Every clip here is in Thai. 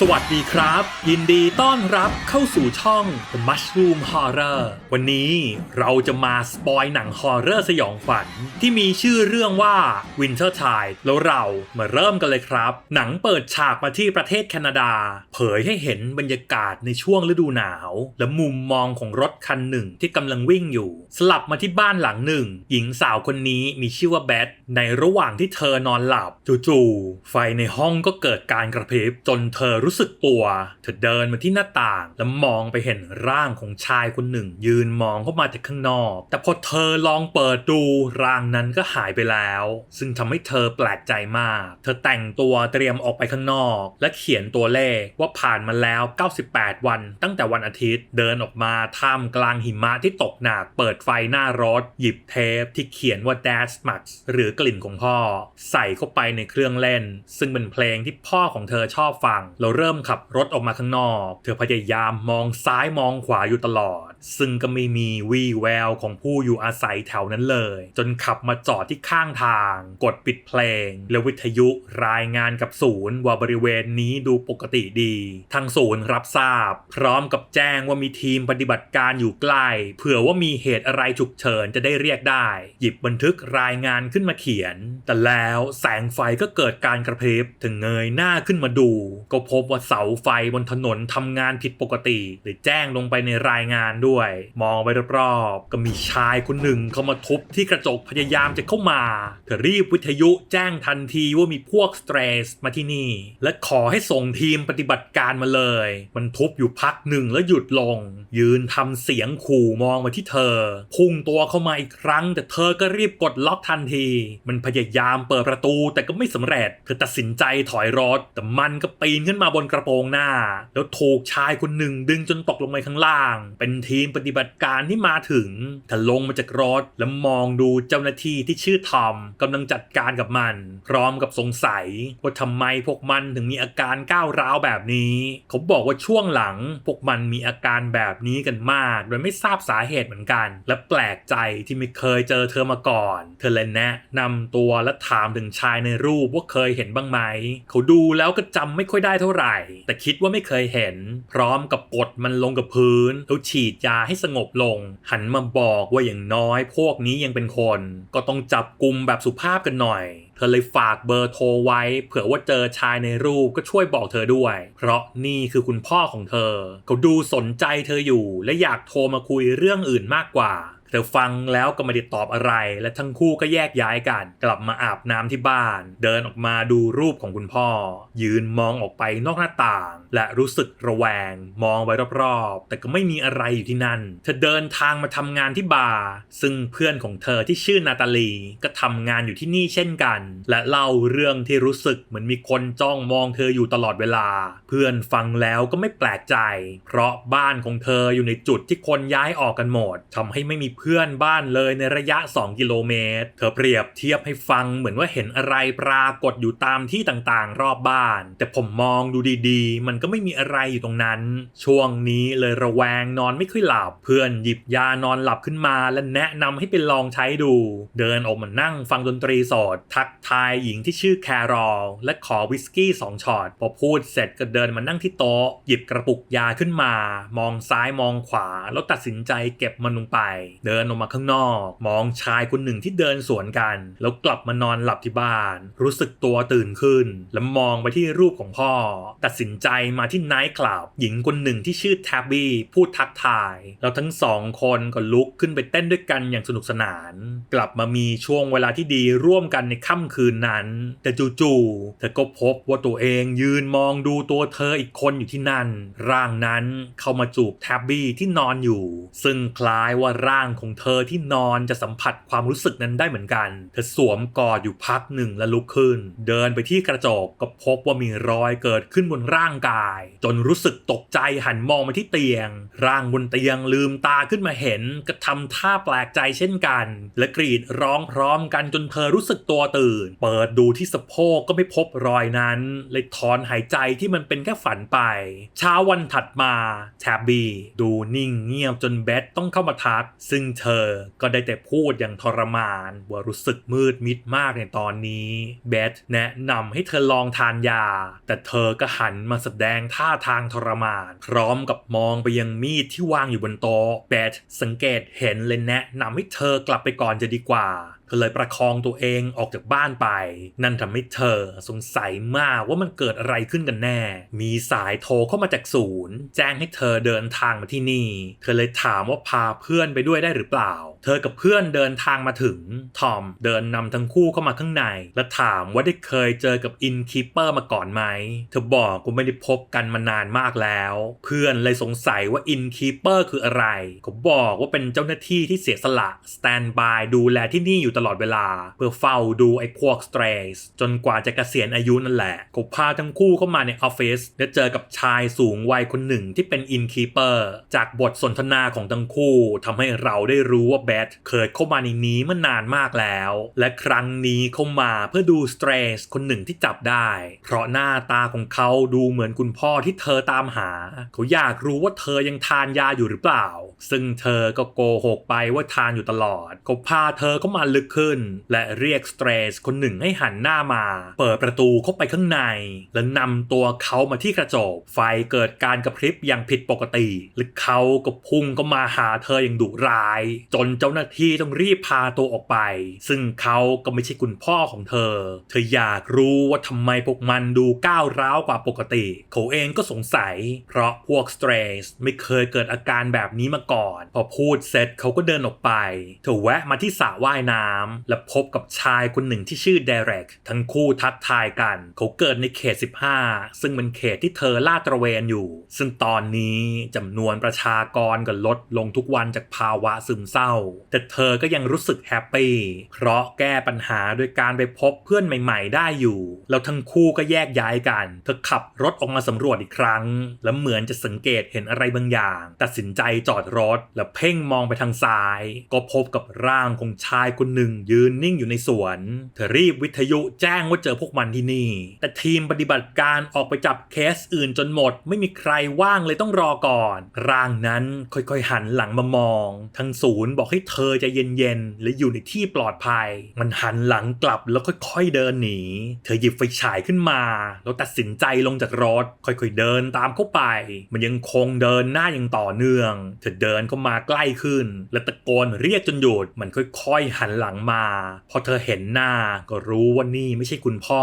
สวัสดีครับ ยินดีต้อนรับเข้าสู่ช่อง The Mushroom Horror วันนี้เราจะมาสปอยหนังฮอร์เรอร์สยองขวัญที่มีชื่อเรื่องว่า Winter Tide แล้วเรามาเริ่มกันเลยครับ หนังเปิดฉากมาที่ประเทศแคนาดา เผยให้เห็นบรรยากาศในช่วงฤดูหนาว และมุมมองของรถคันหนึ่งที่กำลังวิ่งอยู่ สลับมาที่บ้านหลังหนึ่ง หญิงสาวคนนี้มีชื่อว่าแบทในระหว่างที่เธอนอนหลับจู่ๆไฟในห้องก็เกิดการกระพริบจนเธอรู้สึกตัวเธอเดินมาที่หน้าต่าง แล้วมองไปเห็นร่างของชายคนหนึ่ง ยืนมองเข้ามาจากข้างนอก แต่พอเธอลองเปิดดูร่างนั้นก็หายไปแล้ว ซึ่งทำให้เธอแปลกใจมาก เธอแต่งตัวเตรียมออกไปข้างนอก และเขียนตัวเลขว่าผ่านมาแล้ว 98 วัน ตั้งแต่วันอาทิตย์เดินออกมาท่ามกลางหิมะที่ตกหนัก เปิดไฟหน้ารถ หยิบเทปที่เขียนว่า Dash Max หรือกลิ่นของพ่อ ใส่เข้าไปในเครื่องเล่น ซึ่งเป็นเพลงที่พ่อของเธอชอบฟังเราเริ่มขับรถออกมาข้างนอก เธอพยายามมองซ้ายมองขวาอยู่ตลอด ซึ่งก็ไม่มีวี่แววของผู้อยู่อาศัยแถวนั้นเลย จนขับมาจอดที่ข้างทาง กดปิดเพลง และวิทยุรายงานกับศูนย์ว่าบริเวณนี้ดูปกติดี ทางศูนย์รับทราบ พร้อมกับแจ้งว่ามีทีมปฏิบัติการอยู่ใกล้ เผื่อว่ามีเหตุอะไรฉุกเฉินจะได้เรียกได้ หยิบบันทึกรายงานขึ้นมาเขียน แต่แล้วแสงไฟก็เกิดการกระพริบถึงเงยหน้าขึ้นมาดู ก็พบว่าเสาไฟบนถนนทำงานผิดปกติ หรือแจ้งลงไปในรายงานด้วย มองไปรอบๆก็มีชายคนหนึ่งเข้ามาทุบที่กระจกพยายามจะเข้ามา เธอรีบวิทยุแจ้งทันทีว่ามีพวกสเตรสมาที่นี่ และขอให้ส่งทีมปฏิบัติการมาเลย มันทุบอยู่พักหนึ่งแล้วหยุดลง ยืนทำเสียงขู่มองมาที่เธอ พุ่งตัวเข้ามาอีกครั้ง แต่เธอก็รีบกดล็อกทันที มันพยายามเปิดประตูแต่ก็ไม่สำเร็จ เธอตัดสินใจถอยรถแต่มันก็ปีนขึ้นมาบนกระโปรงหน้า แล้วถูกชายคนหนึ่งดึงจนตกลงไปข้างล่าง เป็นทีมปฏิบัติการที่มาถึงเธอลงมาจากรถแล้วมองดูเจ้าหน้าที่ที่ชื่อทอมกำลังจัดการกับมัน พร้อมกับสงสัยว่าทำไมพวกมันถึงมีอาการก้าวร้าวแบบนี้ เขาบอกว่าช่วงหลัง พวกมันมีอาการแบบนี้กันมาก โดยไม่ทราบสาเหตุเหมือนกัน และแปลกใจที่ไม่เคยเจอเธอมาก่อน เธอเลยแนะนำตัวและถามถึงชายในรูปว่าเคยเห็นบ้างไหม เขาดูแล้วก็จำไม่ค่อยได้เท่าไหร่แต่คิดว่าไม่เคยเห็น พร้อมกับกดมันลงกับพื้น แล้วฉีดยาให้สงบลง หันมาบอกว่าอย่างน้อย พวกนี้ยังเป็นคน ก็ต้องจับกลุ่มแบบสุภาพกันหน่อย เธอเลยฝากเบอร์โทรไว้ เผื่อว่าเจอชายในรูปก็ช่วยบอกเธอด้วย เพราะนี่คือคุณพ่อของเธอ เขาดูสนใจเธออยู่ และอยากโทรมาคุยเรื่องอื่นมากกว่า เธอฟังแล้วก็ไม่ได้ตอบอะไร และทั้งคู่ก็แยกย้ายกัน กลับมาอาบน้ำที่บ้าน เดินออกมาดูรูปของคุณพ่อ ยืนมองออกไปนอกหน้าต่าง และรู้สึกระแวง มองไว้รอบๆ แต่ก็ไม่มีอะไรอยู่ที่นั่น เธอเดินทางมาทำงานที่บาร์ซึ่งเพื่อนของเธอที่ชื่อนาตาลี ก็ทำงานอยู่ที่นี่เช่นกัน และเล่าเรื่องที่รู้สึกเหมือนมีคนจ้องมองเธออยู่ตลอดเวลา เพื่อนฟังแล้วก็ไม่แปลกใจ เพราะบ้านของเธออยู่ในจุดที่คนย้ายออกกันหมดทำให้ไม่มีเพื่อนบ้านเลยในระยะ 2 กิโลเมตร เธอเปรียบเทียบให้ฟังเหมือนว่าเห็นอะไรปรากฏอยู่ตามที่ต่างๆ รอบบ้าน แต่ผมมองดูดีๆ มันก็ไม่มีอะไรอยู่ตรงนั้น ช่วงนี้เลยระแวงนอนไม่ค่อยหลับ เพื่อนหยิบยานอนหลับขึ้นมาและแนะนำให้ไปลองใช้ดู เดินออกมานั่งฟังดนตรีสด ทักทายหญิงที่ชื่อแครอลและขอวิสกี้สองช็อตพอพูดเสร็จก็เดินมานั่งที่โต๊ะหยิบกระปุกยาขึ้นมา มองซ้ายมองขวาแล้วตัดสินใจเก็บมันลงไปเดินออกมาข้างนอก มองชายคนหนึ่งที่เดินสวนกัน แล้วกลับมานอนหลับที่บ้าน รู้สึกตัวตื่นขึ้น แล้วมองไปที่รูปของพ่อ ตัดสินใจมาที่ไนท์คลับหญิงคนหนึ่งที่ชื่อแทบบี้พูดทักทาย แล้วทั้งสองคนก็ลุกขึ้นไปเต้นด้วยกันอย่างสนุกสนาน กลับมามีช่วงเวลาที่ดีร่วมกันในค่ำคืนนั้น แต่จู่ๆเธอก็พบว่าตัวเองยืนมองดูตัวเธออีกคนอยู่ที่นั่น ร่างนั้นเข้ามาจูบแทบบี้ที่นอนอยู่ ซึ่งคล้ายว่าร่างของเธอที่นอนจะสัมผัสความรู้สึกนั้นได้เหมือนกัน เธอสวมกอดอยู่พักหนึ่งแล้วลุกขึ้น เดินไปที่กระจกก็พบว่ามีรอยเกิดขึ้นบนร่างกาย จนรู้สึกตกใจหันมองมาที่เตียง ร่างบนเตียงลืมตาขึ้นมาเห็นก็ทำท่าแปลกใจเช่นกัน และกรีดร้องพร้อมกันจนเธอรู้สึกตัวตื่น เปิดดูที่สะโพกก็ไม่พบรอยนั้น เลยถอนหายใจที่มันเป็นแค่ฝันไป เช้าวันถัดมาแทบบี้ดูนิ่งเงียบจนเบธต้องเข้ามาทัก ซึ่งเธอก็ได้แต่พูดอย่างทรมานว่ารู้สึกมืดมิดมากในตอนนี้เบธแนะนำให้เธอลองทานยา แต่เธอก็หันมาแสดงท่าทางทรมาน พร้อมกับมองไปยังมีดที่วางอยู่บนโต๊ะเบธสังเกตเห็นเลยแนะนำให้เธอกลับไปก่อนจะดีกว่า เธอเลยประคองตัวเองออกจากบ้านไป นั่นทำให้เธอสงสัยมากว่ามันเกิดอะไรขึ้นกันแน่ มีสายโทรเข้ามาจากศูนย์ แจ้งให้เธอเดินทางมาที่นี่ เธอเลยถามว่าพาเพื่อนไปด้วยได้หรือเปล่า เธอกับเพื่อนเดินทางมาถึง ทอมเดินนำทั้งคู่เข้ามาข้างใน และถามว่าได้เคยเจอกับอินคีเปอร์มาก่อนไหม เธอบอกว่าไม่ได้พบกันมานานมากแล้ว เพื่อนเลยสงสัยว่าอินคีเปอร์คืออะไรเขาบอกว่าเป็นเจ้าหน้าที่ที่เสียสละสแตนบายดูแลที่นี่อยู่ตลอดเวลา เพื่อเฝ้าดูไอ้พวกสเตรสจนกว่าจะเกษียณอายุนั่นแหละเขาพาทั้งคู่เข้ามาในออฟฟิศและเจอกับชายสูงวัยคนหนึ่งที่เป็นอินคีเปอร์จากบทสนทนาของทั้งคู่ทำให้เราได้รู้ว่าแบทเคยเข้ามาในนี้เมื่อนานมากแล้ว และครั้งนี้เข้ามาเพื่อดูสเตรสคนหนึ่งที่จับได้ เพราะหน้าตาของเขาดูเหมือนคุณพ่อที่เธอตามหา เขาอยากรู้ว่าเธอยังทานยาอยู่หรือเปล่า ซึ่งเธอก็โกหกไปว่าทานอยู่ตลอดเขาพาเธอเข้ามาลึกขึ้น และเรียกสเตรสคนหนึ่งให้หันหน้ามา เปิดประตูเข้าไปข้างใน และนำตัวเขามาที่กระจกไฟเกิดการกระพริบอย่างผิดปกติ และเขาก็พุ่งก็มาหาเธออย่างดุร้าย จนเจ้าหน้าที่ต้องรีบพาตัวออกไป ซึ่งเขาก็ไม่ใช่คุณพ่อของเธอ เธออยากรู้ว่าทำไมพวกมันดูก้าวร้าวกว่าปกติ เขาเองก็สงสัย เพราะพวกสเตรสไม่เคยเกิดอาการแบบนี้มาก่อน พอพูดเสร็จเขาก็เดินออกไป เธอแวะมาที่สระว่ายน้ำและพบกับชายคนหนึ่งที่ชื่อเดเรกทั้งคู่ทักทายกัน เขาเกิดในเขต 15 ซึ่งเป็นเขตที่เธอลาดตระเวนอยู่ ซึ่งตอนนี้จำนวนประชากรก็ลดลงทุกวันจากภาวะซึมเศร้า แต่เธอก็ยังรู้สึกแฮปปี้เพราะแก้ปัญหาโดยการไปพบเพื่อนใหม่ ๆ ได้อยู่ แล้วทั้งคู่ก็แยกย้ายกัน เธอขับรถออกมาสำรวจอีกครั้ง แล้วเหมือนจะสังเกตเห็นอะไรบางอย่าง ตัดสินใจจอดรถ แล้วเพ่งมองไปทางซ้าย ก็พบกับร่างของชายคนหนึ่งยืนนิ่งอยู่ในสวน เธอรีบวิทยุแจ้งว่าเจอพวกมันที่นี่ แต่ทีมปฏิบัติการออกไปจับเคสอื่นจนหมด ไม่มีใครว่างเลยต้องรอก่อน ร่างนั้นค่อยๆหันหลังมามอง ทั้งศูนย์บอกให้เธอใจะเย็นๆและอยู่ในที่ปลอดภัย มันหันหลังกลับแล้วค่อยๆเดินหนี เธอหยิบไฟฉายขึ้นมา แล้วตัดสินใจลงจากรถ ค่อยๆเดินตามเข้าไป มันยังคงเดินหน้าอย่างต่อเนื่อง เธอเดินเข้ามาใกล้ขึ้น และตะโกนเรียกจนหยุดมันค่อยๆหันหลังมา พอเธอเห็นหน้าก็รู้ว่านี่ไม่ใช่คุณพ่อ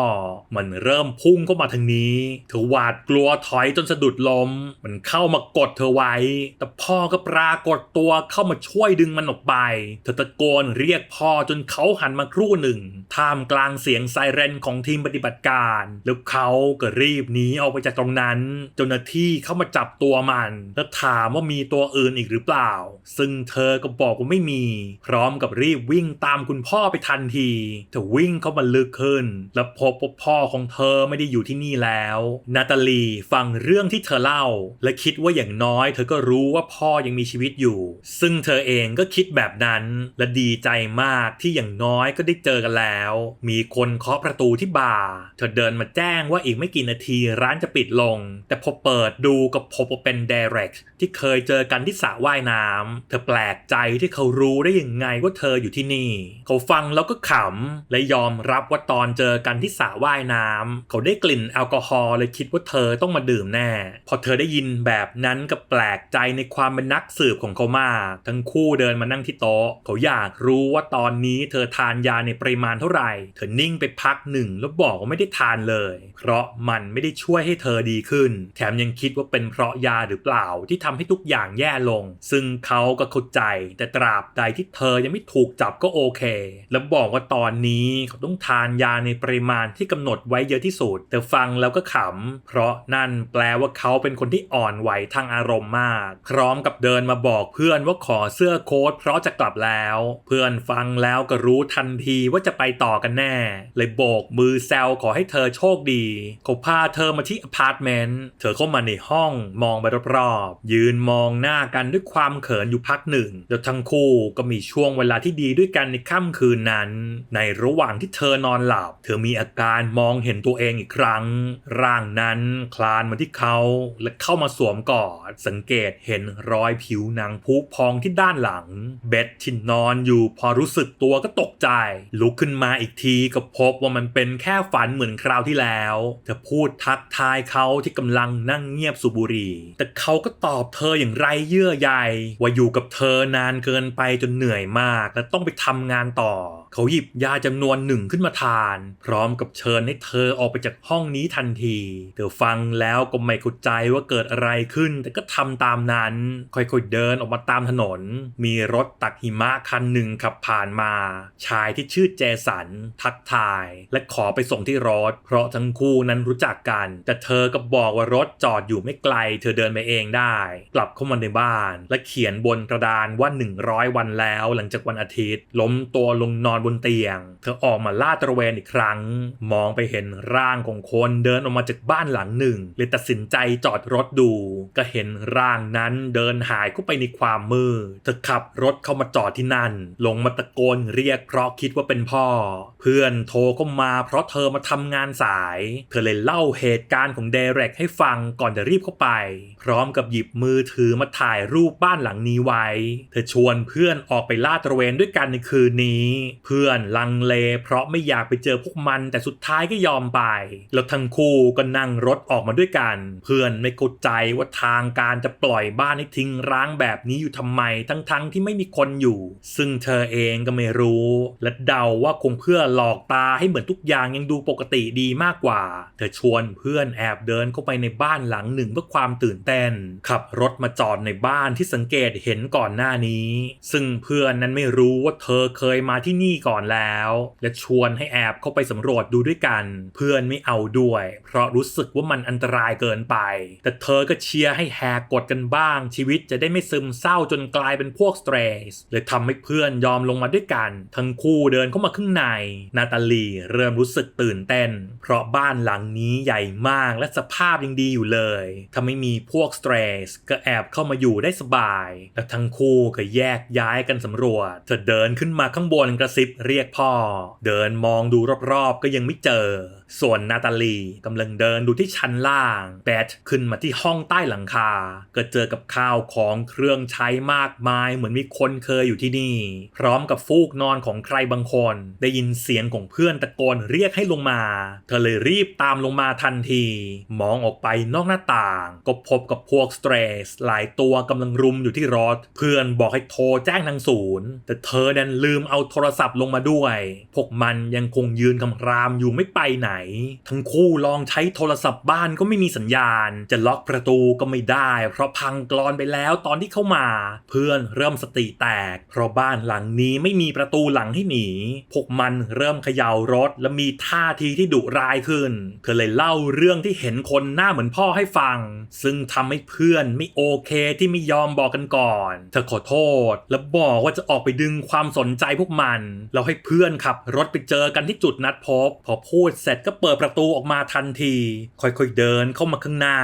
มันเริ่มพุ่งเข้ามาทางนี้ เธอหวาดกลัวถอยจนสะดุดล้ม มันเข้ามากดเธอไว้ แต่พ่อก็ปรากฏตัวเข้ามาช่วยดึงมันออกไป เธอตะโกนเรียกพ่อจนเขาหันมาครู่หนึ่ง ท่ามกลางเสียงไซเรนของทีมปฏิบัติการ แล้วเขาก็รีบหนีออกไปจากตรงนั้น เจ้าหน้าที่เข้ามาจับตัวมัน แล้วถามว่ามีตัวอื่นอีกหรือเปล่า ซึ่งเธอก็บอกว่าไม่มี พร้อมกับรีบวิ่งตามคุณพ่อไปทันทีเธอวิ่งเข้ามาลึกขึ้น และพบว่าพ่อของเธอไม่ได้อยู่ที่นี่แล้ว นาตาลีฟังเรื่องที่เธอเล่า และคิดว่าอย่างน้อย เธอก็รู้ว่าพ่อยังมีชีวิตอยู่ ซึ่งเธอเองก็คิดแบบนั้นและดีใจมากที่อย่างน้อยก็ได้เจอกันแล้ว มีคนเคาะประตูที่บาร์เธอเดินมาแจ้งว่าอีกไม่กี่นาทีร้านจะปิดลง แต่พอเปิดดูกับพบว่าเป็นเดเร็กที่เคยเจอกันที่สระว่ายน้ำเธอแปลกใจที่เขารู้ได้ยังไงว่าเธออยู่ที่นี่เขาฟังแล้วก็ขำ และยอมรับว่าตอนเจอกันที่สระว่ายน้ำเขาได้กลิ่นแอลกอฮอล์เลยคิดว่าเธอต้องมาดื่มแน่ พอเธอได้ยินแบบนั้นก็แปลกใจในความเป็นนักสืบของเขามาก ทั้งคู่เดินมานั่งที่โต๊ะ เขาอยากรู้ว่าตอนนี้เธอทานยาในปริมาณเท่าไหร่ เธอนิ่งไปพักหนึ่งแล้วบอกว่าไม่ได้ทานเลย เพราะมันไม่ได้ช่วยให้เธอดีขึ้น แถมยังคิดว่าเป็นเพราะยาหรือเปล่าที่ทำให้ทุกอย่างแย่ลง ซึ่งเขาก็เข้าใจ แต่ตราบใดที่เธอยังไม่ถูกจับก็โอเค แล้วบอกว่าตอนนี้เขาต้องทานยาในปริมาณที่กำหนดไว้เยอะที่สุด แต่ฟังแล้วก็ขำ เพราะนั่นแปลว่าเขาเป็นคนที่อ่อนไหวทางอารมณ์มาก พร้อมกับเดินมาบอกเพื่อนว่าขอเสื้อโค้ทเพราะจะกลับแล้ว เพื่อนฟังแล้วก็รู้ทันทีว่าจะไปต่อกันแน่ เลยโบกมือแซวขอให้เธอโชคดี เขาพาเธอมาที่อพาร์ตเมนต์ เธอเข้ามาในห้องมองไปรอบๆ ยืนมองหน้ากันด้วยความเขินอยู่พักหนึ่ง แล้วทั้งคู่ก็มีช่วงเวลาที่ดีด้วยกันในค่ำคืนนั้น ในระหว่างที่เธอนอนหลับ เธอมีอาการมองเห็นตัวเองอีกครั้ง ร่างนั้นคลานมาที่เขาและเข้ามาสวมกอดสังเกตเห็นรอยผิวหนังพุพองที่ด้านหลัง เบ็ดที่นอนอยู่พอรู้สึกตัวก็ตกใจ ลุกขึ้นมาอีกทีก็พบว่ามันเป็นแค่ฝันเหมือนคราวที่แล้วเธอพูดทักทายเขาที่กำลังนั่งเงียบสูบบุหรี่แต่เขาก็ตอบเธออย่างไรเยื่อใยว่าอยู่กับเธอนานเกินไปจนเหนื่อยมากและต้องไปทำงานต่อ เขาหยิบยาจำนวนหนึ่งขึ้นมาทาน พร้อมกับเชิญให้เธอออกไปจากห้องนี้ทันที เธอฟังแล้วก็ไม่เข้าใจว่าเกิดอะไรขึ้น แต่ก็ทำตามนั้น ค่อยๆเดินออกมาตามถนน มีรถตักหิมะคันหนึ่งขับผ่านมา ชายที่ชื่อเจสัน ทักทาย และขอไปส่งที่รถ เพราะทั้งคู่นั้นรู้จักกัน แต่เธอก็บอกว่ารถจอดอยู่ไม่ไกล เธอเดินไปเองได้ กลับเข้ามาในบ้าน และเขียนบนกระดานว่า 100 วันแล้ว หลังจากวันอาทิตย์ล้มตัวลงนอนบนเตียง เธอออกมาลาดตระเวนอีกครั้ง มองไปเห็นร่างของคนเดินออกมาจากบ้านหลังหนึ่งเลยตัดสินใจจอดรถดู ก็เห็นร่างนั้นเดินหายเข้าไปในความมืดเธอขับรถเข้ามาจอดที่นั่น ลงมาตะโกนเรียกเพราะคิดว่าเป็นพ่อ เพื่อนโทรเข้ามาเพราะเธอมาทำงานสาย เธอเลยเล่าเหตุการณ์ของเดเร็กให้ฟังก่อนจะรีบเข้าไป พร้อมกับหยิบมือถือมาถ่ายรูปบ้านหลังนี้ไว้ เธอชวนเพื่อนออกไปลาดตระเวนด้วยกันในคืนนี้เพื่อนลังเลเพราะไม่อยากไปเจอพวกมัน แต่สุดท้ายก็ยอมไป แล้วทั้งคู่ก็นั่งรถออกมาด้วยกัน เพื่อนไม่เข้าใจว่าทางการจะปล่อยบ้านให้ทิ้งร้างแบบนี้อยู่ทำไมทั้งๆที่ไม่มีคนอยู่ ซึ่งเธอเองก็ไม่รู้ และเดาว่าคงเพื่อหลอกตาให้เหมือนทุกอย่างยังดูปกติดีมากกว่า เธอชวนเพื่อนแอบเดินเข้าไปในบ้านหลังหนึ่งเพื่อความตื่นเต้น ขับรถมาจอดในบ้านที่สังเกตเห็นก่อนหน้านี้ ซึ่งเพื่อนนั้นไม่รู้ว่าเธอเคคยมาที่นี่ก่อนแล้ว และชวนให้แอบเข้าไปสำรวจดูด้วยกัน เพื่อนไม่เอาด้วย เพราะรู้สึกว่ามันอันตรายเกินไป แต่เธอก็เชียร์ให้แหกกฎกันบ้าง ชีวิตจะได้ไม่ซึมเศร้าจนกลายเป็นพวกสเตรสเลยทำให้เพื่อนยอมลงมาด้วยกัน ทั้งคู่เดินเข้ามาข้างใน นาตาลีเริ่มรู้สึกตื่นเต้น เพราะบ้านหลังนี้ใหญ่มากและสภาพยังดีอยู่เลยถ้าไม่มีพวกสเตรสก็แอบเข้ามาอยู่ได้สบาย และทั้งคู่ก็แยกย้ายกันสำรวจเธอเดินขึ้นมาข้างบนกระซิบเรียกพ่อ เดินมองดูรอบๆก็ยังไม่เจอส่วนนาตาลีกำลังเดินดูที่ชั้นล่าง แบทขึ้นมาที่ห้องใต้หลังคา ก็เจอกับข้าวของเครื่องใช้มากมายเหมือนมีคนเคยอยู่ที่นี่ พร้อมกับฟูกนอนของใครบางคน ได้ยินเสียงของเพื่อนตะโกนเรียกให้ลงมา เธอเลยรีบตามลงมาทันที มองออกไปนอกหน้าต่าง ก็พบกับพวกสเตรสหลายตัวกำลังรุมอยู่ที่รถ เพื่อนบอกให้โทรแจ้งทางศูนย์ แต่เธอดันลืมเอาโทรศัพท์ลงมาด้วย พวกมันยังคงยืนคำรามอยู่ไม่ไปไหนทั้งคู่ลองใช้โทรศัพท์บ้านก็ไม่มีสัญญาณ จะล็อกประตูก็ไม่ได้ เพราะพังกรอนไปแล้วตอนที่เข้ามา เพื่อนเริ่มสติแตก เพราะบ้านหลังนี้ไม่มีประตูหลังให้หนี พวกมันเริ่มเขย่ารถ และมีท่าทีที่ดุร้ายขึ้น เธอเลยเล่าเรื่องที่เห็นคนหน้าเหมือนพ่อให้ฟัง ซึ่งทำให้เพื่อนไม่โอเคที่ไม่ยอมบอกกันก่อน เธอขอโทษ และบอกว่าจะออกไปดึงความสนใจพวกมัน แล้วให้เพื่อนขับรถไปเจอกันที่จุดนัดพบ พอพูดเสร็จก็เปิดประตูออกมาทันที ค่อยๆเดินเข้ามาข้างหน้า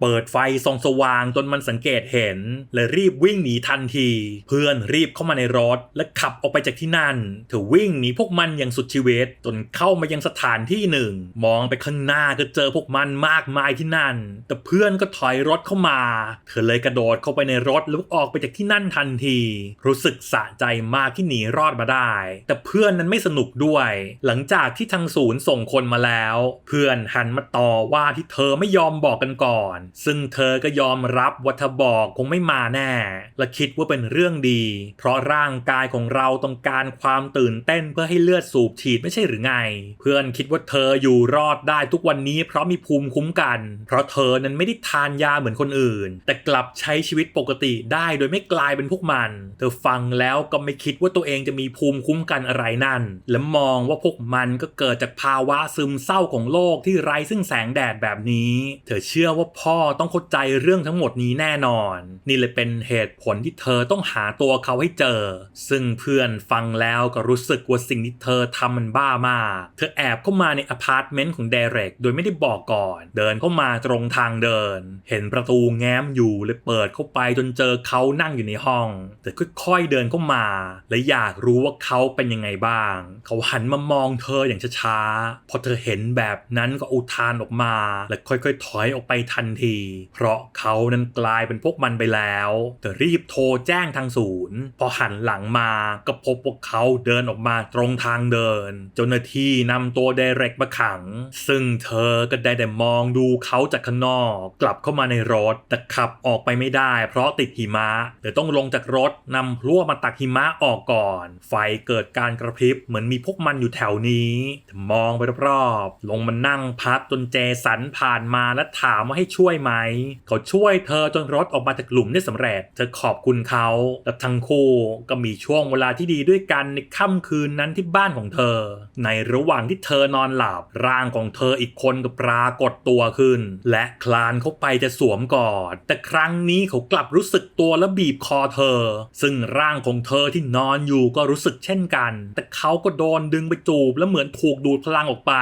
เปิดไฟส่องสว่างจนมันสังเกตเห็นและรีบวิ่งหนีทันที เพื่อนรีบเข้ามาในรถ และขับออกไปจากที่นั่นเธอวิ่งหนีพวกมันอย่างสุดชีวิตจนเข้ามายังสถานที่หนึ่ง มองไปข้างหน้าก็เจอพวกมันมากมายที่นั่น แต่เพื่อนก็ถอยรถเข้ามา เธอเลยกระโดดเข้าไปในรถแล้วออกไปจากที่นั่นทันที รู้สึกสะใจมากที่หนีรอดมาได้ แต่เพื่อนนั้นไม่สนุกด้วย หลังจากที่ทางศูนย์ส่งคนมาแล้ว เพื่อนหันมาต่อว่าที่เธอไม่ยอมบอกกันก่อน ซึ่งเธอก็ยอมรับว่าถ้าบอกคงไม่มาแน่ และคิดว่าเป็นเรื่องดี เพราะร่างกายของเราต้องการความตื่นเต้นเพื่อให้เลือดสูบฉีดไม่ใช่หรือไง เพื่อนคิดว่าเธออยู่รอดได้ทุกวันนี้ เพราะมีภูมิคุ้มกัน เพราะเธอนั้นไม่ได้ทานยาเหมือนคนอื่น แต่กลับใช้ชีวิตปกติได้โดยไม่กลายเป็นพวกมัน เธอฟังแล้วก็ไม่คิดว่าตัวเองจะมีภูมิคุ้มกันอะไรนั่น และมองว่าพวกมันก็เกิดจากภาวะซึมเศร้าของโลกที่ไร้ซึ่งแสงแดดแบบนี้ เธอเชื่อว่าพ่อต้องเข้าใจเรื่องทั้งหมดนี้แน่นอน นี่เลยเป็นเหตุผลที่เธอต้องหาตัวเขาให้เจอ ซึ่งเพื่อนฟังแล้วก็รู้สึกว่าสิ่งที่เธอทำมันบ้ามาก เธอแอบเข้ามาในอพาร์ตเมนต์ของเดเร็กโดยไม่ได้บอกก่อน เดินเข้ามาตรงทางเดิน เห็นประตูแง้มอยู่เลยเปิดเข้าไปจนเจอเขานั่งอยู่ในห้องแต่ค่อยๆเดินเข้ามา และอยากรู้ว่าเขาเป็นยังไงบ้าง เขาหันมามองเธออย่างช้าๆพอเธอเห็นแบบนั้นก็อุทานออกมา และค่อยๆ ถอยออกไปทันที เพราะเขานั้นกลายเป็นพวกมันไปแล้วเธอรีบโทรแจ้งทางศูนย์ พอหันหลังมาก็พบพวกเขาเดินออกมาตรงทางเดิน เจ้าหน้าที่นำตัวเดเร็กมาขัง ซึ่งเธอก็ได้แต่มองดูเขาจากข้างนอก กลับเข้ามาในรถแต่ขับออกไปไม่ได้ เพราะติดหิมะเดี๋ยต้องลงจากรถนำพลั่วมาตักหิมะออกก่อน ไฟเกิดการกระพริบเหมือนมีพวกมันอยู่แถวนี้มองไปรอบๆลงมานั่งพักจนเจสันผ่านมาและถามว่าให้ช่วยไหม เขาช่วยเธอจนรถออกมาจากหลุมได้สำเร็จ เธอขอบคุณเขาและทั้งคู่ก็มีช่วงเวลาที่ดีด้วยกันในค่ำคืนนั้นที่บ้านของเธอ ในระหว่างที่เธอนอนหลับร่างของเธออีกคนก็ปรากฏตัวขึ้น และคลานเข้าไปจะสวมกอด แต่ครั้งนี้เขากลับรู้สึกตัวและบีบคอเธอ ซึ่งร่างของเธอที่นอนอยู่ก็รู้สึกเช่นกัน แต่เขาก็โดนดึงไปจูบและเหมือนถูกดูดพลังออกไป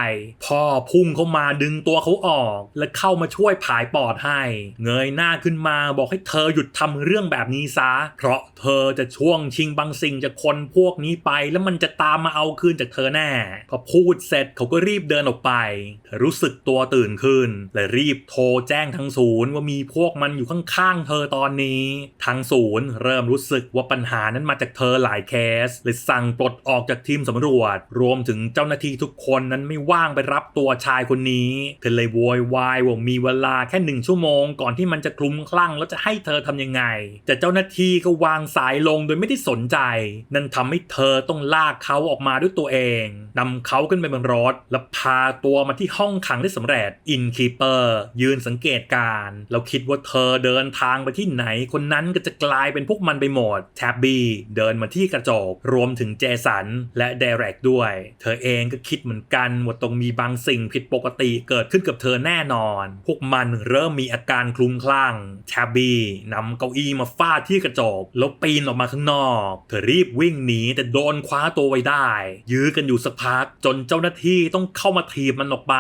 พ่อพุ่งเข้ามาดึงตัวเขาออก และเข้ามาช่วยผายปอดให้ เงยหน้าขึ้นมาบอกให้เธอหยุดทำเรื่องแบบนี้ซะ เพราะเธอจะช่วงชิงบางสิ่งจากคนพวกนี้ไป แล้วมันจะตามมาเอาคืนจากเธอแน่ พอพูดเสร็จเขาก็รีบเดินออกไปเธอรู้สึกตัวตื่นขึ้น และรีบโทรแจ้งทางศูนย์ว่ามีพวกมันอยู่ข้างๆเธอตอนนี้ ทางศูนย์เริ่มรู้สึกว่าปัญหานั้นมาจากเธอหลายเคสเลยสั่งปลดออกจากทีมสำรวจ รวมถึงเจ้าหน้าที่ทุกคนนั้นไม่ว่างไปรับตัวชายคนนี้ เธอเลยโวยวายว่ามีเวลาแค่หนึ่งชั่วโมง ก่อนที่มันจะคลุ้มคลั่งแล้วจะให้เธอทำยังไง แต่เจ้าหน้าที่ก็วางสายลงโดยไม่ได้สนใจ นั่นทำให้เธอต้องลากเขาออกมาด้วยตัวเองนำเขาขึ้นไปบนรถ และพาตัวมาที่ห้องขังได้สำเร็จอินคีเปอร์ยืนสังเกตการณ์แล้วคิดว่าเธอเดินทางไปที่ไหน คนนั้นก็จะกลายเป็นพวกมันไปหมดแทบบี้เดินมาที่กระจกรวมถึงเจสันและเดเร็กด้วย เธอเองก็คิดเหมือนกันว่าต้องมีบางสิ่งผิดปกติเกิดขึ้นกับเธอแน่นอน พวกมันเริ่มมีอาการคลุ้มคลั่งแทบบี้นำเก้าอี้มาฟาดที่กระจกแล้วปีนออกมาข้างนอก เธอรีบวิ่งหนีแต่โดนคว้าตัวไว้ได้ ยื้อกันอยู่สักพัก จนเจ้าหน้าที่ต้องเข้ามาถีบมันออกไป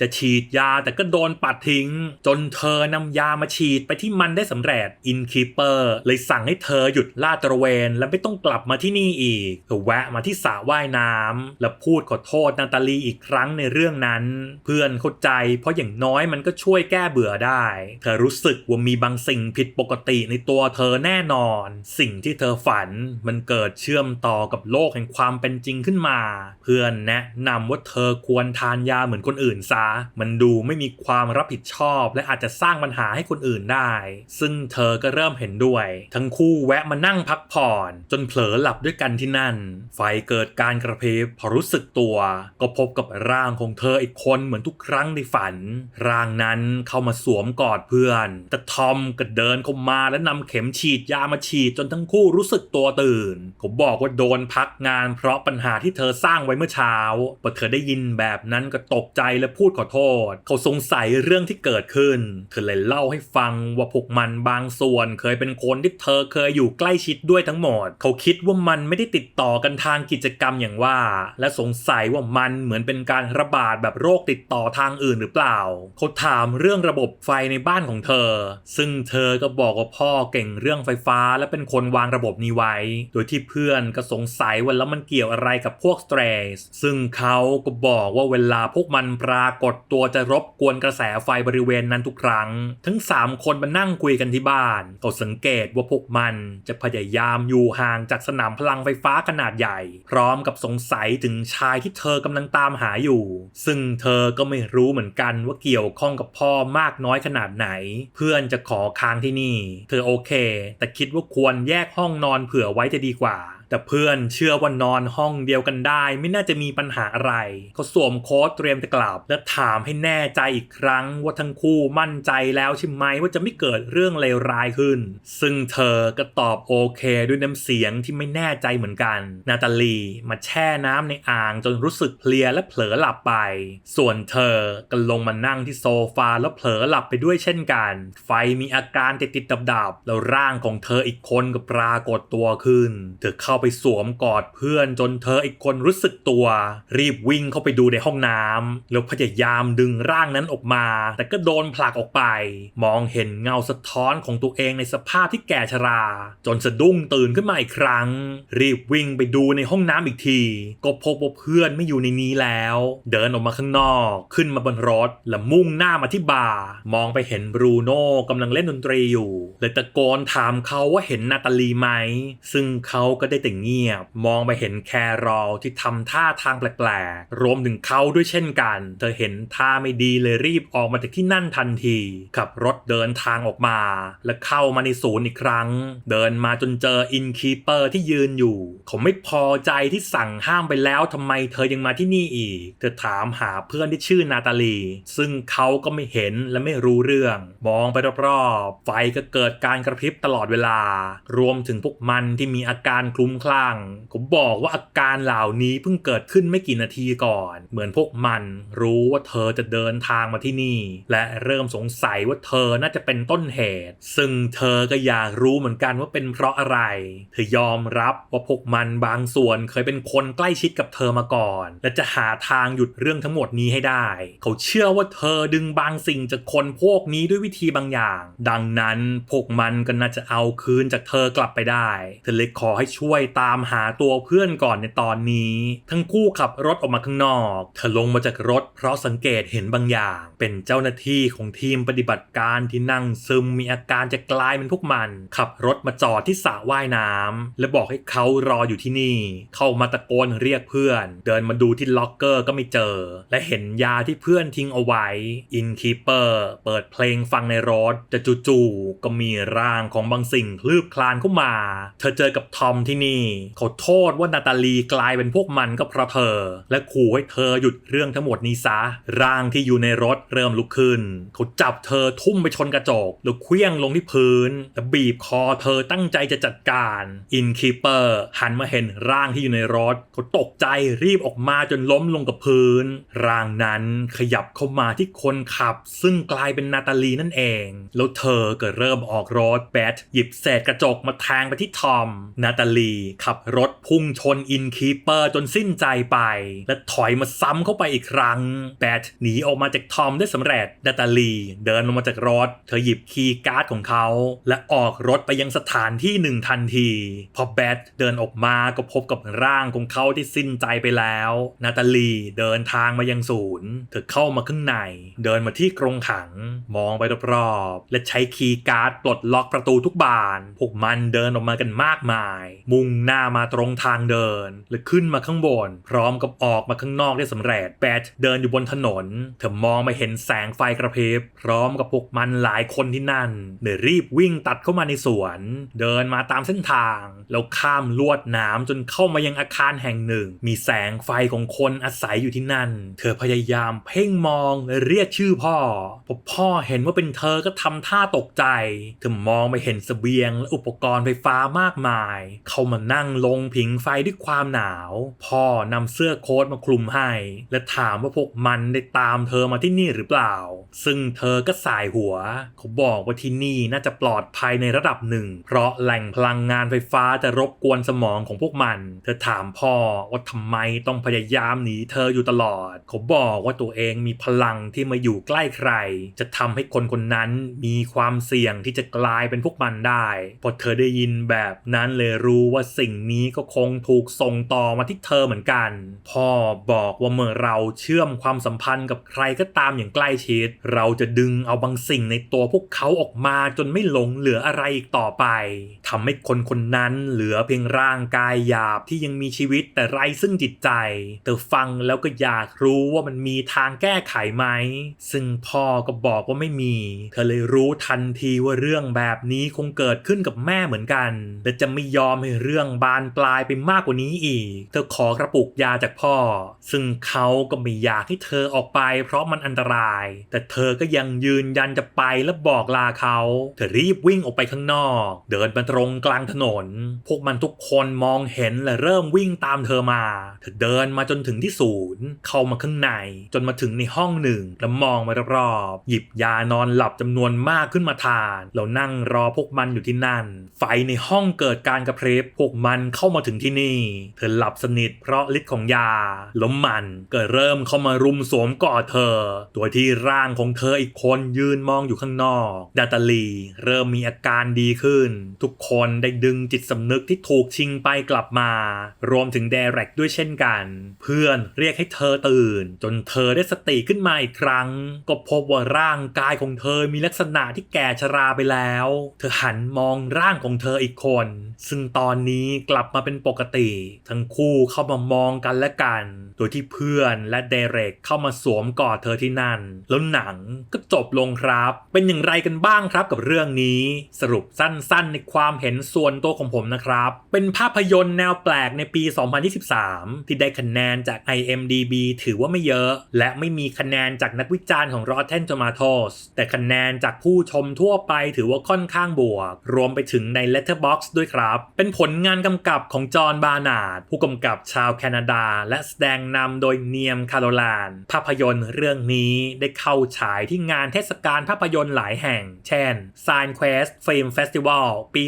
จะฉีดยาแต่ก็โดนปัดทิ้ง จนเธอนำยามาฉีดไปที่มันได้สำเร็จอินคีเปอร์เลยสั่งให้เธอหยุดลาดตระเวนและไม่ต้องกลับมาที่นี่อีกเธอแวะมาที่สระว่ายน้ำและพูดขอโทษนาตาลีอีกครั้งในเรื่องนั้น เพื่อนเข้าใจ เพราะอย่างน้อยมันก็ช่วยแก้เบื่อได้ เธอรู้สึกว่ามีบางสิ่งผิดปกติในตัวเธอแน่นอน สิ่งที่เธอฝันมันเกิดเชื่อมต่อกับโลกแห่งความเป็นจริงขึ้นมา เพื่อนแนะนำว่าเธอควรทานยาเหมือนคนอื่นซะ มันดูไม่มีความรับผิดชอบ และอาจจะสร้างปัญหาให้คนอื่นได้ ซึ่งเธอก็เริ่มเห็นด้วย ทั้งคู่แวะมานั่งพักผ่อน จนเผลอหลับด้วยกันที่นั่น ไฟเกิดการกระพริบพอรู้สึกตัว ก็พบกับร่างางของเธออีกคนเหมือนทุกครั้งในฝัน ร่างนั้นเข้ามาสวมกอดเพื่อน แต่ทอมก็เดินเข้ามาและนำเข็มฉีดยามาฉีดจนทั้งคู่รู้สึกตัวตื่นเขาบอกว่าโดนพักงานเพราะปัญหาที่เธอสร้างไว้เมื่อเช้าพอเธอได้ยินแบบนั้นก็ตกใจและพูดขอโทษ เขาสงสัยเรื่องที่เกิดขึ้น เธอเลยเล่าให้ฟังว่าพวกมันบางส่วนเคยเป็นคนที่เธอเคยอยู่ใกล้ชิดด้วยทั้งหมด เขาคิดว่ามันไม่ได้ติดต่อกันทางกิจกรรมอย่างว่า และสงสัยว่ามันเหมือนเป็นการระบาดแบบโรคติดต่อทางอื่นหรือเปล่า เขาถามเรื่องระบบไฟในบ้านของเธอ ซึ่งเธอก็บอกว่าพ่อเก่งเรื่องไฟฟ้าและเป็นคนวางระบบนี้ไว้ โดยที่เพื่อนก็สงสัยว่าแล้วมันเกี่ยวอะไรกับพวกสเตรสซึ่งเขาก็บอกว่าเวลาพวกมันปรากฏตัวจะรบกวนกระแสไฟบริเวณนั้นทุกครั้ง ทั้ง 3 คนมานั่งคุยกันที่บ้านเขาสังเกตว่าพวกมันจะพยายามอยู่ห่างจากสนามพลังไฟฟ้าขนาดใหญ่ พร้อมกับสงสัยถึงชายที่เธอกำลังตามหาอยู่ซึ่งเธอก็ไม่รู้เหมือนกันว่าเกี่ยวข้องกับพ่อมากน้อยขนาดไหน เพื่อนจะขอค้างที่นี่ เธอโอเค แต่คิดว่าควรแยกห้องนอนเผื่อไว้จะดีกว่า แต่เพื่อนเชื่อว่านอนห้องเดียวกันได้ ไม่น่าจะมีปัญหาอะไร เขาสวมโค้ดเตรียมจะกลับ และถามให้แน่ใจอีกครั้งว่าทั้งคู่มั่นใจแล้วใช่ไหมว่าจะไม่เกิดเรื่องเลวร้ายขึ้น ซึ่งเธอก็ตอบโอเคด้วยน้ำเสียงที่ไม่แน่ใจเหมือนกัน นาตาลีมาแช่น้ำในอ่างจนรู้สึกเพลียและเผลอหลับไป ส่วนเธอก็ลงมานั่งที่โซฟาแล้วเผลอหลับไปด้วยเช่นกัน ไฟมีอาการติดติดดับดับแล้วร่างของเธออีกคนก็ปรากฏตัวขึ้น เธอเข้าาไปสวมกอดเพื่อนจนเธออีกคนรู้สึกตัว รีบวิ่งเข้าไปดูในห้องน้ำแล้วพยายามดึงร่างนั้นออกมา แต่ก็โดนผลักออกไป มองเห็นเงาสะท้อนของตัวเองในสภาพที่แก่ชรา จนสะดุ้งตื่นขึ้นมาอีกครั้ง รีบวิ่งไปดูในห้องน้ำอีกที ก็พบว่าเพื่อนไม่อยู่ในนี้แล้ว เดินออกมาข้างนอก ขึ้นมาบนรถและมุ่งหน้ามาที่บาร์มองไปเห็นบรูโน่กำลังเล่นดนตรีอยู่เลยตะโกนถามเขาว่าเห็นนาตาลีไหม ซึ่งเขาก็ได้แต่เงียบ มองไปเห็นแครอลที่ทำท่าทางแปลกๆ รวมถึงเขาด้วยเช่นกัน เธอเห็นท่าไม่ดีเลยรีบออกมาจากที่นั่นทันที ขับรถเดินทางออกมา และเข้ามาในศูนย์อีกครั้ง เดินมาจนเจออินคีเปอร์ที่ยืนอยู่เขาไม่พอใจที่สั่งห้ามไปแล้วทำไมเธอยังมาที่นี่อีก เธอถามหาเพื่อนที่ชื่อนาตาลี ซึ่งเขาก็ไม่เห็นและไม่รู้เรื่อง มองไปรอบๆ ไฟก็เกิดการกระพริบตลอดเวลา รวมถึงพวกมันที่มีอาการคลุ้มคลั่ง ผมบอกว่าอาการเหล่านี้เพิ่งเกิดขึ้นไม่กี่นาทีก่อน เหมือนพวกมันรู้ว่าเธอจะเดินทางมาที่นี่ และเริ่มสงสัยว่าเธอน่าจะเป็นต้นเหตุ ซึ่งเธอก็อยากรู้เหมือนกันว่าเป็นเพราะอะไร เธอยอมรับว่าพวกมันบางส่วนเคยเป็นคนใกล้ชิดกับเธอมาก่อน และจะหาทางหยุดเรื่องทั้งหมดนี้ให้ได้ เขาเชื่อว่าเธอดึงบางสิ่งจากคนพวกนี้ด้วยวิธีบางอย่าง ดังนั้นพวกมันก็น่าจะเอาคืนจากเธอกลับไปได้ เธอเลยขอให้ช่วยตามหาตัวเพื่อนก่อนในตอนนี้ ทั้งคู่ขับรถออกมาข้างนอกเธอลงมาจากรถเพราะสังเกตเห็นบางอย่าง เป็นเจ้าหน้าที่ของทีมปฏิบัติการที่นั่งซึมมีอาการจะกลายเป็นพวกมัน ขับรถมาจอดที่สระว่ายน้ำและบอกให้เขารออยู่ที่นี่ เข้ามาตะโกนเรียกเพื่อน เดินมาดูที่ล็อกเกอร์ก็ไม่เจอ และเห็นยาที่เพื่อนทิ้งเอาไว้อินคีเปอร์เปิดเพลงฟังในรถแต่จู่ๆก็มีร่างของบางสิ่งคลืบคลานเข้ามา เธอเจอกับทอมที่นี่เขาโทษว่านาตาลีกลายเป็นพวกมันก็เพราะเธอ และขู่ให้เธอหยุดเรื่องทั้งหมดนี้ซะ ร่างที่อยู่ในรถเริ่มลุกขึ้น เขาจับเธอทุ่มไปชนกระจกแล้วเคลี้ยงลงที่พื้นและบีบคอเธอตั้งใจจะจัดการอินคีเปอร์หันมาเห็นร่างที่อยู่ในรถเขาตกใจรีบออกมาจนล้มลงกับพื้น ร่างนั้นขยับเข้ามาที่คนขับ ซึ่งกลายเป็นนาตาลีนั่นเอง แล้วเธอก็เริ่มออกรถแบทหยิบเศษกระจกมาแทงไปที่ทอม นาตาลีขับรถพุ่งชนอินคีเปอร์จนสิ้นใจไป และถอยมาซ้ำเข้าไปอีกครั้ง แบทหนีออกมาจากทอมได้สำเร็จนาตาลี เดินลงมาจากรถ เธอหยิบคีย์การ์ดของเขา และออกรถไปยังสถานที่หนึ่งทันที พอแบทเดินออกมาก็พบกับร่างของเขาที่สิ้นใจไปแล้ว นาตาลีเดินทางมายังศูนย์ เธอเข้ามาข้างใน เดินมาที่กรงขัง มองไปรอบๆและใช้คีย์การ์ดปลดล็อกประตูทุกบาน พวกมันเดินออกมากันมากมาย มุ่งหน้ามาตรงทางเดินและขึ้นมาข้างบน พร้อมกับออกมาข้างนอกได้สำเร็จแบทเดินอยู่บนถนน เธอมองไปเห็นแสงไฟกระพริบ พร้อมกับพวกมันหลายคนที่นั่นเลยรีบวิ่งตัดเข้ามาในสวน เดินมาตามเส้นทาง แล้วข้ามลวดน้ำจนเข้ามายังอาคารแห่งหนึ่ง มีแสงไฟของคนอาศัยอยู่ที่นั่น เธอพยายามเพ่งมองและเรียกชื่อพ่อพอพ่อเห็นว่าเป็นเธอก็ทำท่าตกใจ เธอมองไปเห็นเสบียงและอุปกรณ์ไฟฟ้ามากมาย เข้ามานั่งลงผิงไฟด้วยความหนาว พ่อนำเสื้อโค้ทมาคลุมให้ และถามว่าพวกมันได้ตามเธอมาที่นี่หรือเปล่า ซึ่งเธอก็สายหัว เขาบอกว่าที่นี่น่าจะปลอดภัยในระดับหนึ่ง เพราะแหล่งพลังงานไฟฟ้าจะรบกวนสมองของพวกมัน เธอถามพ่อว่าทำไมต้องพยายามหนีเธออยู่ตลอด เขาบอกว่าตัวเองมีพลังที่มาอยู่ใกล้ใคร จะทำให้คนคนนั้นมีความเสี่ยงที่จะกลายเป็นพวกมันได้ พอเธอได้ยินแบบนั้นเลยรู้ว่าสิ่งนี้ก็คงถูกส่งต่อมาที่เธอเหมือนกัน พ่อบอกว่าเมื่อเราเชื่อมความสัมพันธ์กับใครก็ตามอย่างใกล้ชิด เราจะดึงเอาบางสิ่งในตัวพวกเขาออกมาจนไม่หลงเหลืออะไรอีกต่อไปทำให้คนคนนั้นเหลือเพียงร่างกายหยาบที่ยังมีชีวิตแต่ไร้ซึ่งจิตใจ เธอฟังแล้วก็อยากรู้ว่ามันมีทางแก้ไขไหม ซึ่งพ่อก็บอกว่าไม่มี เธอเลยรู้ทันทีว่าเรื่องแบบนี้คงเกิดขึ้นกับแม่เหมือนกัน และจะไม่ยอมให้เรื่องื่องบานปลายไปมากกว่านี้อีก เธอขอกระปุกยาจากพ่อ ซึ่งเขาก็ไม่อยากให้เธอออกไป เพราะมันอันตราย แต่เธอก็ยังยืนยันจะไปและบอกลาเขา เธอรีบวิ่งออกไปข้างนอก เดินมาตรงกลางถนน พวกมันทุกคนมองเห็นและเริ่มวิ่งตามเธอมา เธอเดินมาจนถึงที่ศูนย์ เข้ามาข้างใน จนมาถึงในห้องหนึ่งแล้วมองไปรอบๆหยิบยานอนหลับจำนวนมากขึ้นมาทาน แล้วนั่งรอพวกมันอยู่ที่นั่น ไฟในห้องเกิดการกระพริบพวกมันเข้ามาถึงที่นี่ เธอหลับสนิทเพราะฤทธิ์ของยา ล้วมันก็เริ่มเข้ามารุมสวมกอดเธอ โดยที่ร่างของเธออีกคนยืนมองอยู่ข้างนอก ดาตาลี เริ่มมีอาการดีขึ้น ทุกคนได้ดึงจิตสำนึกที่ถูกชิงไปกลับมา รวมถึงเดเร็กด้วยเช่นกัน เพื่อนเรียกให้เธอตื่น จนเธอได้สติขึ้นมาอีกครั้ง ก็พบว่าร่างกายของเธอมีลักษณะที่แก่ชราไปแล้ว เธอหันมองร่างของเธออีกคน ซึ่งตอนนี้กลับมาเป็นปกติ ทั้งคู่เข้ามามองกันและกัน โดยที่เพื่อนและเดเรกเข้ามาสวมกอดเธอที่นั่น แล้วหนังก็จบลงครับ เป็นอย่างไรกันบ้างครับกับเรื่องนี้ สรุปสั้นๆ ในความเห็นส่วนตัวของผมนะครับ เป็นภาพยนตร์แนวแปลกในปี 2023 ที่ได้คะแนนจาก IMDB ถือว่าไม่เยอะ และไม่มีคะแนนจากนักวิจารณ์ของ Rotten Tomatoes แต่คะแนนจากผู้ชมทั่วไปถือว่าค่อนข้างบวก รวมไปถึงใน Letterboxd ด้วยครับ เป็นผลงานกำกับของจอห์นบาร์นาร์ดผู้กำกับชาวแคนาดา และแสดงนำโดยเนียมคาโรลาน ภาพยนตร์เรื่องนี้ได้เข้าฉายที่งานเทศกาลภาพยนตร์หลายแห่ง เช่น Sign Quest Film Festival ปี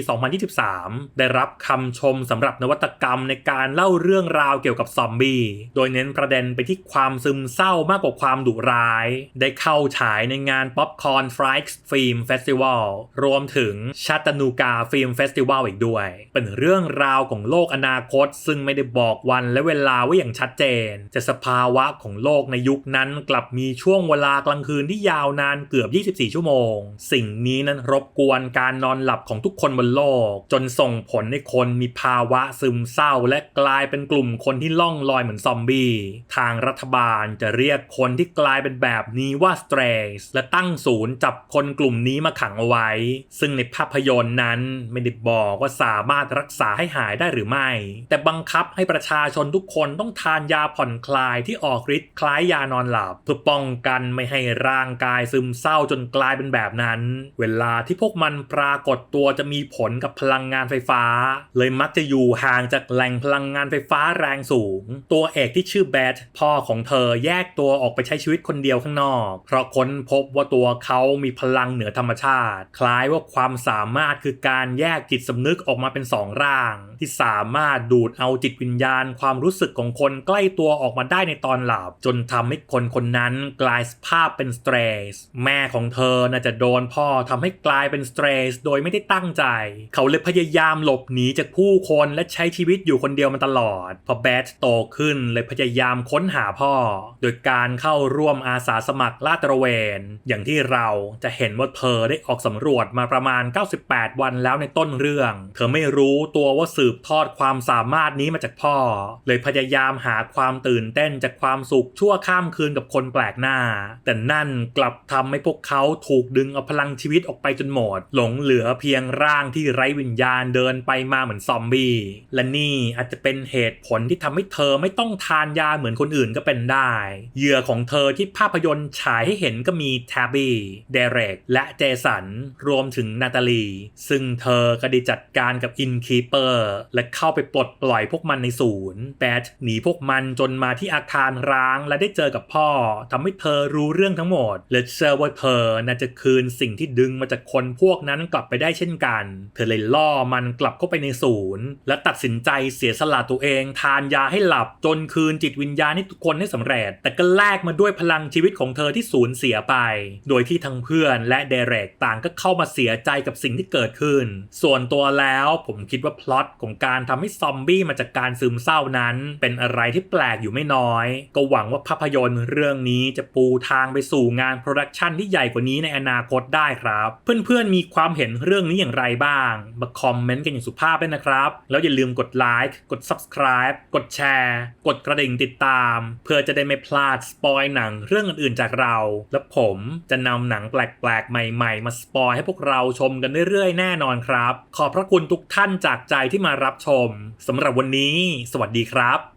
2023 ได้รับคำชมสำหรับนวัตกรรมในการเล่าเรื่องราวเกี่ยวกับซอมบี้ โดยเน้นประเด็นไปที่ความซึมเศร้ามากกว่าความดุร้าย ได้เข้าฉายในงาน Popcorn Fright Film Festival รวมถึงชัตานูกาฟิล์มเฟสติวัลอีกด้วย เป็นเรื่องราวของโลกอนาคต ซึ่งไม่ได้บอกวันและเวลาไว้อย่างชัดเจนแต่สภาวะของโลกในยุคนั้นกลับมีช่วงเวลากลางคืนที่ยาวนานเกือบ 24 ชั่วโมง สิ่งนี้นั้นรบกวนการนอนหลับของทุกคนบนโลก จนส่งผลให้คนมีภาวะซึมเศร้า และกลายเป็นกลุ่มคนที่ล่องลอยเหมือนซอมบี้ทางรัฐบาลจะเรียกคนที่กลายเป็นแบบนี้ว่าสเตรสและตั้งศูนย์จับคนกลุ่มนี้มาขังเอาไว้ ซึ่งในภาพยนตร์นั้นไม่ได้บอกว่าสามารถรักษาให้หายได้หรือไม่ แต่บังคับให้ประชาชนทุกคนต้องทานยาผ่อนคลายที่ออกฤทธิ์คล้ายยานอนหลับเพื่อป้องกันไม่ให้ร่างกายซึมเศร้าจนกลายเป็นแบบนั้น เวลาที่พวกมันปรากฏตัวจะมีผลกับพลังงานไฟฟ้า เลยมักจะอยู่ห่างจากแหล่งพลังงานไฟฟ้าแรงสูง ตัวเอกที่ชื่อแบทพ่อของเธอแยกตัวออกไปใช้ชีวิตคนเดียวข้างนอก เพราะค้นพบว่าตัวเขามีพลังเหนือธรรมชาติ คล้ายว่าความสามารถคือการแยกจิตสำนึกออกมาเป็นสองร่าง ที่สามารถดูดเอาจิตวิญญาณ ความรู้สึกของคนใกล้ตัวออกมาได้ในตอนหลับ จนทำให้คนคนนั้นกลายสภาพเป็นสเตรสแม่ของเธอน่าจะโดนพ่อทำให้กลายเป็นสเตรสโดยไม่ได้ตั้งใจ เขาเลยพยายามหลบหนีจากผู้คนและใช้ชีวิตอยู่คนเดียวมาตลอด พอแบทโตขึ้นเลยพยายามค้นหาพ่อ โดยการเข้าร่วมอาสาสมัครลาดตระเวน อย่างที่เราจะเห็นว่าเธอได้ออกสำรวจมาประมาณ 98 วันแล้วในต้นเรื่อง เธอไม่รู้ตัวว่าสืบทอดความสามารถนี้มาจากพ่อ เลยพยายามหาความตื่นเต้นจากความสุขชั่วข้ามคืนกับคนแปลกหน้า แต่นั่นกลับทำให้พวกเขาถูกดึงเอาพลังชีวิตออกไปจนหมด หลงเหลือเพียงร่างที่ไร้วิญญาณเดินไปมาเหมือนซอมบี้ และนี่อาจจะเป็นเหตุผลที่ทำให้เธอไม่ต้องทานยาเหมือนคนอื่นก็เป็นได้ เหยื่อของเธอที่ภาพยนตร์ฉายให้เห็นก็มีแทบบี้ เดเร็กและเจสัน รวมถึงนาตาลี ซึ่งเธอก็ได้จัดการกับอินคีเปอร์และเข้าไปปลดปล่อยพวกมันในศูนย์แบทหนีพวกมันจนมาที่อาคารร้างและได้เจอกับพ่อทำให้เธอรู้เรื่องทั้งหมด และเชื่อว่าเธอน่าจะคืนสิ่งที่ดึงมาจากคนพวกนั้นกลับไปได้เช่นกัน เธอเลยล่อมันกลับเข้าไปในศูนย์ และตัดสินใจเสียสละตัวเอง ทานยาให้หลับจนคืนจิตวิญญาณให้ทุกคนได้สำเร็จ แต่ก็แลกมาด้วยพลังชีวิตของเธอที่สูญเสียไป โดยที่ทั้งเพื่อนและเดเร็กต่างก็เข้ามาเสียใจกับสิ่งที่เกิดขึ้น ส่วนตัวแล้วผมคิดว่าพล็อตของการทำให้ซอมบี้มาจากการซึมเศร้านั้น เป็นอะไรที่แปลกอยู่ไม่น้อย ก็หวังว่าภาพยนตร์เรื่องนี้จะปูทางไปสู่งานโปรดักชันที่ใหญ่กว่านี้ในอนาคตได้ครับ เพื่อนๆมีความเห็นเรื่องนี้อย่างไรบ้าง มาคอมเมนต์กันอย่างสุภาพด้วยนะครับ แล้วอย่าลืมกดไลค์กด subscribe กดแชร์ กดกระดิ่งติดตาม เพื่อจะได้ไม่พลาดสปอยหนังเรื่องอื่นๆจากเรา และผมจะนำหนังแปลกๆ ใหม่ ๆ มาสปอยให้พวกเราชมกันเรื่อยๆแน่นอนครับ ขอบพระคุณทุกท่านจากใจที่มารับชมสำหรับวันนี้ สวัสดีครับ